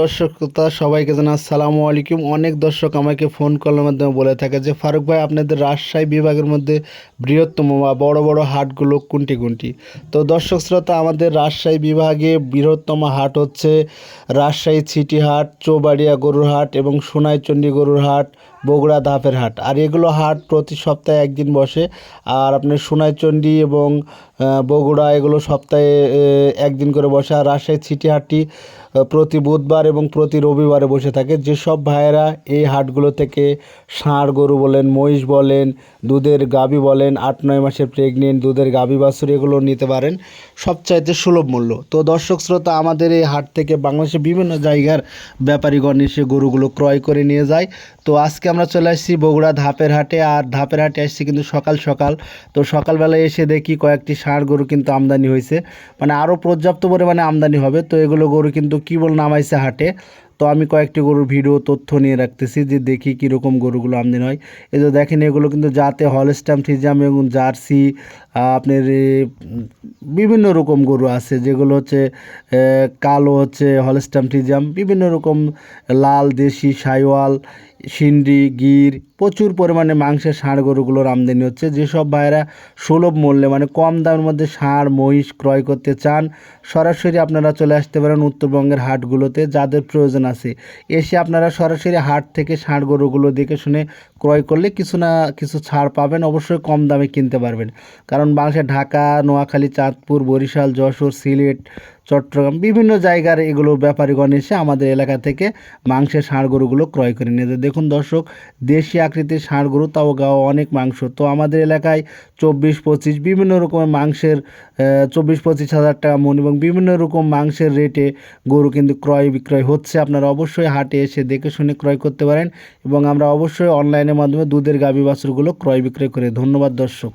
দর্শকতা, সবাইকে জানা আসসালামু আলাইকুম। অনেক দর্শক আমাকে ফোন কলের মাধ্যমে বলে থাকে যে, ফারুক ভাই, আপনাদের রাজশাহী বিভাগের মধ্যে বৃহত্তম বা বড় বড় হাটগুলো কোনটি কোনটি? তো দর্শক শ্রোতা, আমাদের রাজশাহী বিভাগে বৃহত্তম হাট হচ্ছে রাজশাহী সিটি হাট, চৌবাড়িয়া গরুর হাট এবং সোনাইচন্ডী গরুর হাট বগুড়া ধাপের হাট। আর এগুলো হাট প্রতি সপ্তাহে একদিন বসে। আর আপনার সোনাইচন্ডী এবং বগুড়া এগুলো সপ্তাহে একদিন করে বসে। আর রাজশাহী সিটি হাটটি প্রতি বুধবার এবং প্রতি রবিবারে বসে থাকে। যেসব ভাইয়েরা এই হাটগুলো থেকে ষাঁড় গরু বলেন, মহিষ বলেন, দুধের গাভী বলেন, আট নয় মাসের প্রেগনেন্ট দুধের গাভী বাছুর এগুলো নিতে পারেন, সবচাইতে সুলভ মূল্য। তো দর্শক শ্রোতা, আমাদের এই হাট থেকে বাংলাদেশের বিভিন্ন জায়গার ব্যাপারীগণ এসে গরুগুলো ক্রয় করে নিয়ে যায়। তো আজকে আমরা চলে আসছি বগুড়া ধাপের হাটে আর ধাপের হাটে আসছি কিন্তু সকাল সকাল। তো সকালবেলায় এসে দেখি কয়েকটি ষাঁড় গরু কিন্তু আমদানি হয়েছে। মানে আরও পর্যাপ্ত পরিমাণে আমদানি হবে। তো এগুলো গরু কিন্তু কী বল নামাইছে হাটে। তো আমি কয়েকটি গরুর ভিডিও, তথ্য নিয়ে রাখতেছি যে দেখি কীরকম গরুগুলো আমদানি হয়। এই যে দেখেন, এগুলো কিন্তু যাতে হলস্টাম ফিজাম এবং জার্সি আপনার বিভিন্ন রকম গরু আছে, যেগুলো হচ্ছে কালো হচ্ছে, হলস্টাম বিভিন্ন রকম লাল, দেশি, সাইওয়াল, সিন্ডি, গির, প্রচুর পরিমাণে মাংসের ষাঁড় গরুগুলোর আমদানি হচ্ছে, যেসব ভাইয়েরা সুলভ মূল্যে মানে কম দামের মধ্যে ষাঁড়, মহিষ ক্রয় করতে চান, সরাসরি আপনারা চলে আসতে পারেন উত্তরবঙ্গের হাটগুলোতে, যাদের প্রয়োজন আছে। এসে আপনারা সরাসরি হাট থেকে ষাঁড় গরুগুলো দেখে শুনে ক্রয় করলে কিছু না, কিছু ছাড় পাবেন, অবশ্যই কম দামে কিনতে পারবেন। কারণ বাংলাদেশে ঢাকা, নোয়াখালী, চাঁদপুর, বরিশাল, যশোর, সিলেট, চট্টগ্রাম বিভিন্ন জায়গার এগুলো ব্যাপারীগণ এসে আমাদের এলাকা থেকে মাংসের ষাঁড় গরুগুলো ক্রয় করে নিয়ে যায়। দেখুন দর্শক, দেশি আকৃতির ষাঁড় গরু তাও গাও অনেক মাংস। তো আমাদের এলাকায় চব্বিশ, পঁচিশ বিভিন্ন রকমের মাংসের চব্বিশ, পঁচিশ হাজার টাকা মন এবং বিভিন্ন রকম মাংসের রেটে গরু কিন্তু ক্রয় বিক্রয় হচ্ছে। আপনারা অবশ্যই হাটে এসে দেখে শুনে ক্রয় করতে পারেন এবং আমরা অবশ্যই অনলাইনের মাধ্যমে দুধের গাভী বাছুরগুলো ক্রয় বিক্রয় করে। ধন্যবাদ দর্শক।